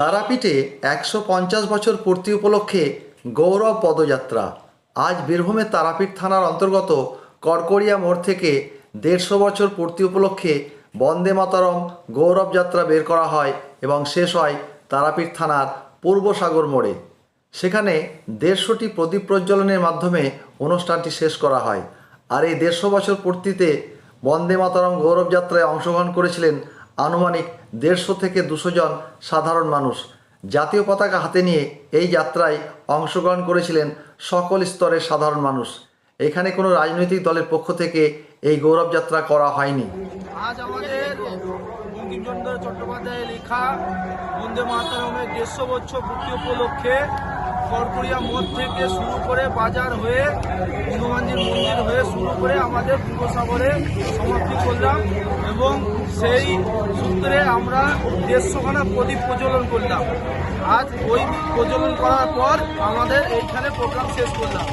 তারাপীঠে একশো পঞ্চাশ বছর পূর্তি উপলক্ষে গৌরব পদযাত্রা। আজ বীরভূমের তারাপীঠ থানার অন্তর্গত কড়কড়িয়া মোড় থেকে দেড়শো বছর পূর্তি উপলক্ষে বন্দে মাতারম গৌরব যাত্রা বের করা হয় এবং শেষ হয় তারাপীঠ থানার পূর্ব সাগর মোড়ে। সেখানে দেড়শোটি প্রদীপ প্রজ্বলনের মাধ্যমে অনুষ্ঠানটি শেষ করা হয়। আর এই দেড়শো বছর পূর্তিতে বন্দে মাতারম গৌরব যাত্রায় অংশগ্রহণ করেছিলেন আনুমানিক দেড়শো থেকে দুশো জন সাধারণ মানুষ। জাতীয় পতাকা হাতে নিয়ে এই যাত্রায় অংশগ্রহণ করেছিলেন সকল স্তরের সাধারণ মানুষ। এখানে কোনো রাজনৈতিক দলের পক্ষ থেকে এই গৌরব যাত্রা করা হয়নি। আজ আমাদের বঙ্কিমচন্দ্র চট্টোপাধ্যায়ের লেখা বন্দে মাতারমের দেড়শো বছর পূর্তি উপলক্ষে কড়কড়িয়া মোড় থেকে শুরু করে বাজার হয়ে হনুমানজির মন্দির হয়ে শুরু করে আমাদের পূর্বসাগরে সমাপ্তি করলাম। এবং সেই সূত্রে আমরা দেড়শোখানা প্রদীপ প্রজ্বলন করলাম। আজ ওই প্রজ্বলন করার পর আমাদের এইখানে প্রোগ্রাম শেষ করলাম।